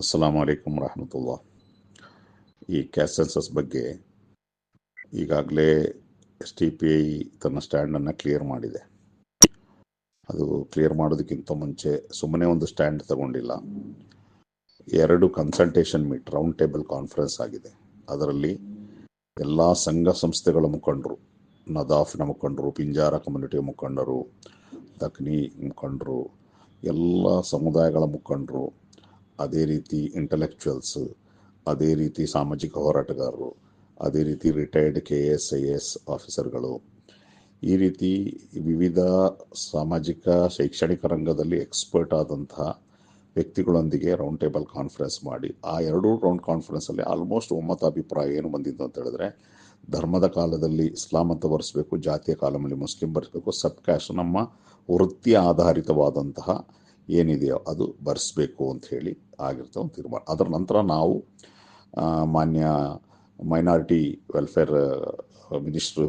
ಅಸ್ಸಲಾಂ ಅಲೈಕುಮ್ ರಹಮತುಲ್ಲಾ ಈ cash census ಬಗ್ಗೆ ಈಗಾಗಲೇ ಎಸ್ ಟಿ ಪಿ ಐ ತನ್ನ ಸ್ಟ್ಯಾಂಡನ್ನು ಕ್ಲಿಯರ್ ಮಾಡಿದೆ. ಅದು ಕ್ಲಿಯರ್ ಮಾಡೋದಕ್ಕಿಂತ ಮುಂಚೆ ಸುಮ್ಮನೆ ಒಂದು ಸ್ಟ್ಯಾಂಡ್ ತಗೊಂಡಿಲ್ಲ. ಎರಡು consultation meet round table conference ಆಗಿದೆ. ಅದರಲ್ಲಿ ಎಲ್ಲ ಸಂಘ ಸಂಸ್ಥೆಗಳ ಮುಖಂಡರು, ನದಾಫ್ನ ಮುಖಂಡರು, ಪಿಂಜಾರ ಕಮ್ಯುನಿಟಿ ಮುಖಂಡರು, ದಕ್ನಿ ಮುಖಂಡರು, ಎಲ್ಲ ಸಮುದಾಯಗಳ ಮುಖಂಡರು ಅದೇ ರೀತಿ ಇಂಟಲೆಕ್ಚುಯಲ್ಸ್ ಅದೇ ರೀತಿ ಸಾಮಾಜಿಕ ಹೋರಾಟಗಾರರು, ಅದೇ ರೀತಿ retired K S I S ಆಫೀಸರ್ಗಳು ಈ ರೀತಿ ವಿವಿಧ ಸಾಮಾಜಿಕ ಶೈಕ್ಷಣಿಕ ರಂಗದಲ್ಲಿ ಎಕ್ಸ್ಪರ್ಟ್ ಆದಂತಹ ವ್ಯಕ್ತಿಗಳೊಂದಿಗೆ ರೌಂಡ್ ಟೇಬಲ್ ಕಾನ್ಫರೆನ್ಸ್ ಮಾಡಿ, ಆ ಎರಡೂ ರೌಂಡ್ ಕಾನ್ಫರೆನ್ಸಲ್ಲಿ ಆಲ್ಮೋಸ್ಟ್ ಒಮ್ಮತ ಅಭಿಪ್ರಾಯ ಏನು ಬಂದಿದ್ದು ಅಂತ ಹೇಳಿದ್ರೆ, ಧರ್ಮದ ಕಾಲದಲ್ಲಿ ಇಸ್ಲಾಂ ಅಂತ ಬರೆಸಬೇಕು, ಜಾತಿಯ ಕಾಲದಲ್ಲಿ ಮುಸ್ಲಿಂ ಬರೆಸಬೇಕು, ಸಬ್ ಕ್ಯಾಶ್ ನಮ್ಮ ವೃತ್ತಿ ಆಧಾರಿತವಾದಂತಹ ಏನಿದೆಯೋ ಅದು ಬರೆಸ್ಬೇಕು ಅಂತ ಹೇಳಿ ಆಗಿರ್ತ ಒಂದು ತೀರ್ಮಾನ. ಅದರ ನಂತರ ನಾವು ಮಾನ್ಯ ಮೈನಾರಿಟಿ ವೆಲ್ಫೇರ್ ಮಿನಿಸ್ಟ್ರು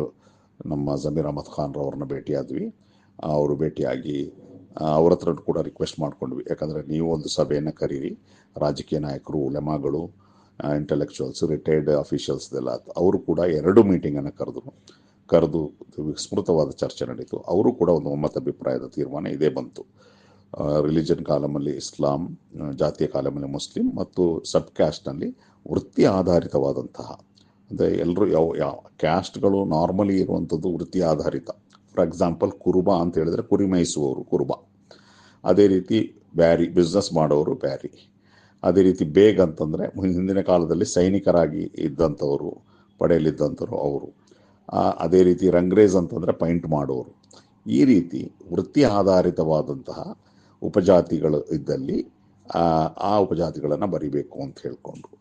ನಮ್ಮ ಜಮೀರ್ ಅಹಮದ್ ಖಾನ್ ರವ್ರನ್ನ ಭೇಟಿಯಾದ್ವಿ. ಅವರು ಭೇಟಿಯಾಗಿ ಅವ್ರ ಹತ್ರ ಕೂಡ ರಿಕ್ವೆಸ್ಟ್ ಮಾಡ್ಕೊಂಡ್ವಿ. ಯಾಕಂದರೆ ನೀವು ಒಂದು ಸಭೆಯನ್ನು ಕರೀರಿ. ರಾಜಕೀಯ ನಾಯಕರು, ಉಲೆಮಾಗಳು ಇಂಟೆಲೆಕ್ಚುಯಲ್ಸ್ ರಿಟೈರ್ಡ್ ಅಫಿಷಿಯಲ್ಸ್ದೆಲ್ಲ ಅವರು ಕೂಡ ಎರಡು ಮೀಟಿಂಗನ್ನು ಕರೆದ್ರು. ಕರೆದು ವಿಸ್ಮೃತವಾದ ಚರ್ಚೆ ನಡೀತು. ಅವರು ಕೂಡ ಒಂದು ಒಮ್ಮತ ಅಭಿಪ್ರಾಯದ ತೀರ್ಮಾನ ಇದೇ ಬಂತು. ರಿಲಿಜನ್ ಕಾಲಮಲ್ಲಿ ಇಸ್ಲಾಂ ಜಾತಿಯ ಕಾಲಮಲ್ಲಿ ಮುಸ್ಲಿಂ ಮತ್ತು ಸಬ್ ಕ್ಯಾಸ್ಟ್ನಲ್ಲಿ ವೃತ್ತಿ ಆಧಾರಿತವಾದಂತಹ, ಅಂದರೆ ಎಲ್ಲರೂ ಯಾವ ಯಾವ ಕ್ಯಾಸ್ಟ್ಗಳು ನಾರ್ಮಲಿ ಇರುವಂಥದ್ದು ವೃತ್ತಿ ಆಧಾರಿತ. ಫಾರ್ ಎಕ್ಸಾಂಪಲ್ ಕುರುಬ ಅಂತ ಹೇಳಿದ್ರೆ ಕುರಿ ಮೇಯಿಸುವವರು, ಕುರುಬ. ಅದೇ ರೀತಿ ಬ್ಯಾರಿ ಬಿಸ್ನೆಸ್ ಮಾಡೋರು ಬ್ಯಾರಿ. ಅದೇ ರೀತಿ ಬೇಗ ಅಂತಂದರೆ ಹಿಂದಿನ ಕಾಲದಲ್ಲಿ ಸೈನಿಕರಾಗಿ ಇದ್ದಂಥವರು ಪಡೆಯಲಿದ್ದಂಥವ್ರು ಅವರು. ಅದೇ ರೀತಿ ರಂಗ್ರೇಜ್ ಅಂತಂದರೆ ಪೈಂಟ್ ಮಾಡೋರು. ಈ ರೀತಿ ವೃತ್ತಿ ಆಧಾರಿತವಾದಂತಹ ಉಪಜಾತಿಗಳು ಇದ್ದಲ್ಲಿ ಆ, ಉಪಜಾತಿಗಳನ್ನು ಬರಿಬೇಕು ಅಂತ ಹೇಳ್ಕೊಂಡ್ರು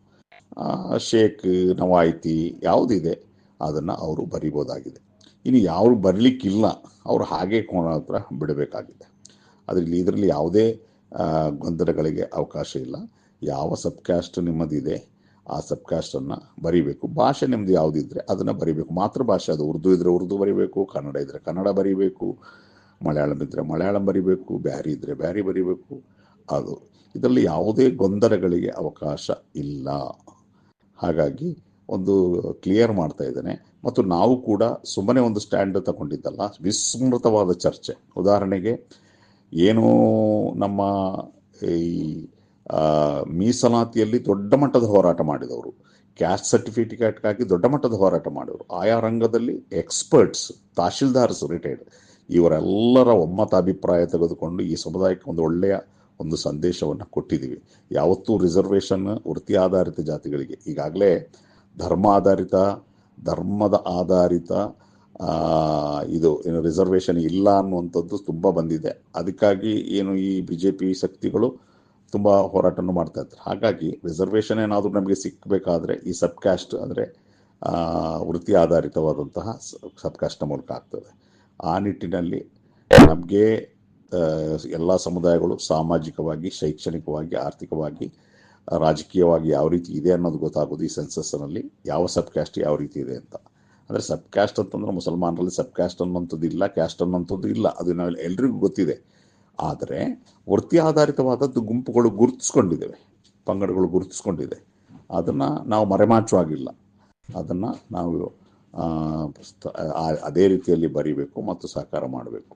ಶೇಖ್ ನವಾಯಿತಿ ಯಾವುದಿದೆ ಅದನ್ನು ಅವರು ಬರಿಬೋದಾಗಿದೆ. ಇನ್ನು ಯಾರು ಬರಲಿಕ್ಕಿಲ್ಲ ಅವರು ಹಾಗೆ ಕೋಣ ಹತ್ರ ಬಿಡಬೇಕಾಗಿದೆ. ಅದರಲ್ಲಿ ಇದರಲ್ಲಿ ಯಾವುದೇ ಗೊಂದಲಗಳಿಗೆ ಅವಕಾಶ ಇಲ್ಲ. ಯಾವ ಸಬ್ ಕ್ಯಾಸ್ಟ್ ನಿಮ್ಮದಿದೆ ಆ ಸಬ್ ಕ್ಯಾಸ್ಟನ್ನು ಬರಿಬೇಕು. ಭಾಷೆ ನಿಮ್ಮದು ಯಾವುದಿದ್ರೆ ಅದನ್ನು ಬರಿಬೇಕು. ಮಾತೃಭಾಷೆ ಅದು ಉರ್ದು ಇದ್ದರೆ ಉರ್ದು ಬರಿಬೇಕು ಕನ್ನಡ ಇದ್ದರೆ ಕನ್ನಡ ಬರಿಬೇಕು. ಮಲಯಾಳಂ ಇದ್ದರೆ ಮಲಯಾಳಂ ಬರಿಬೇಕು, ಬ್ಯಾರಿ ಇದ್ದರೆ ಬ್ಯಾರಿ ಬರಿಬೇಕು. ಅದು ಇದರಲ್ಲಿ ಯಾವುದೇ ಗೊಂದಲಗಳಿಗೆ ಅವಕಾಶ ಇಲ್ಲ. ಹಾಗಾಗಿ ಒಂದು ಕ್ಲಿಯರ್ ಮಾಡ್ತಾ ಇದ್ದೇನೆ. ಮತ್ತು ನಾವು ಕೂಡ ಸುಮ್ಮನೆ ಒಂದು ಸ್ಟ್ಯಾಂಡ್ ತಗೊಂಡಿದ್ದಲ್ಲ, ವಿಸ್ಮೃತವಾದ ಚರ್ಚೆ. ಉದಾಹರಣೆಗೆ ಏನು ನಮ್ಮ ಈ ಮೀಸಲಾತಿಯಲ್ಲಿ ದೊಡ್ಡ ಮಟ್ಟದ ಹೋರಾಟ ಮಾಡಿದವರು. ಕ್ಯಾಸ್ಟ್ ಸರ್ಟಿಫಿಕೇಟ್ಗಾಗಿ ದೊಡ್ಡ ಮಟ್ಟದ ಹೋರಾಟ ಮಾಡಿದರು. ಆಯಾ ರಂಗದಲ್ಲಿ ಎಕ್ಸ್ಪರ್ಟ್ಸ್ ತಹಶೀಲ್ದಾರ್ಸ್ ರಿಟೈರ್ಡ್ ಇವರೆಲ್ಲರ ಒಮ್ಮತ ಅಭಿಪ್ರಾಯ ತೆಗೆದುಕೊಂಡು ಈ ಸಮುದಾಯಕ್ಕೆ ಒಂದು ಒಳ್ಳೆಯ ಒಂದು ಸಂದೇಶವನ್ನು ಕೊಟ್ಟಿದ್ದೀವಿ. ಯಾವತ್ತೂ ರಿಸರ್ವೇಷನ್ ವೃತ್ತಿ ಆಧಾರಿತ ಜಾತಿಗಳಿಗೆ, ಈಗಾಗಲೇ ಧರ್ಮ ಆಧಾರಿತ, ಧರ್ಮದ ಆಧಾರಿತ ಇದು ಏನು ರಿಸರ್ವೇಷನ್ ಇಲ್ಲ ಅನ್ನುವಂಥದ್ದು ತುಂಬ ಬಂದಿದೆ. ಅದಕ್ಕಾಗಿ ಏನು ಈ ಬಿ ಜೆ ಪಿ ಶಕ್ತಿಗಳು ತುಂಬ ಹೋರಾಟವನ್ನು ಮಾಡ್ತಾ ಇದ್ದಾರೆ ಹಾಗಾಗಿ ರಿಸರ್ವೇಷನ್ ಏನಾದರೂ ನಮಗೆ ಸಿಕ್ಕಬೇಕಾದ್ರೆ ಈ ಸಬ್ಕ್ಯಾಸ್ಟ್ ಅಂದರೆ ವೃತ್ತಿ ಆಧಾರಿತವಾದಂತಹ ಸಬ್ಕ್ಯಾಸ್ಟ್ನ ಮೂಲಕ ಆಗ್ತದೆ. ಆ ನಿಟ್ಟಿನಲ್ಲಿ ನಮಗೆ ಎಲ್ಲ ಸಮುದಾಯಗಳು ಸಾಮಾಜಿಕವಾಗಿ, ಶೈಕ್ಷಣಿಕವಾಗಿ, ಆರ್ಥಿಕವಾಗಿ, ರಾಜಕೀಯವಾಗಿ ಯಾವ ರೀತಿ ಇದೆ ಅನ್ನೋದು ಗೊತ್ತಾಗೋದು ಈ ಸೆನ್ಸಸ್ನಲ್ಲಿ. ಯಾವ ಸಬ್ ಕ್ಯಾಸ್ಟ್ ಯಾವ ರೀತಿ ಇದೆ ಅಂತ. ಅಂದರೆ ಸಬ್ ಕ್ಯಾಸ್ಟ್ ಅಂತಂದ್ರೆ ಮುಸಲ್ಮಾನರಲ್ಲಿ ಸಬ್ ಕ್ಯಾಸ್ಟ್ ಅನ್ನೋಂಥದ್ದು ಇಲ್ಲ, ಕ್ಯಾಸ್ಟ್ ಅನ್ನೋಂಥದ್ದು ಇಲ್ಲ. ಅದು ನಾವು ಎಲ್ರಿಗೂ ಗೊತ್ತಿದೆ. ಆದರೆ ವೃತ್ತಿ ಆಧಾರಿತವಾದದ್ದು ಗುಂಪುಗಳು ಗುರುತಿಸ್ಕೊಂಡಿದ್ದೇವೆ. ಪಂಗಡಗಳು ಗುರುತಿಸ್ಕೊಂಡಿದೆ. ಅದನ್ನು ನಾವು ಮರೆಮಾಚುವಾಗಿಲ್ಲ. ಅದನ್ನು ನಾವು ಅದೇ ರೀತಿಯಲ್ಲಿ ಬರಿಬೇಕು ಮತ್ತು ಸಹಕಾರ ಮಾಡಬೇಕು.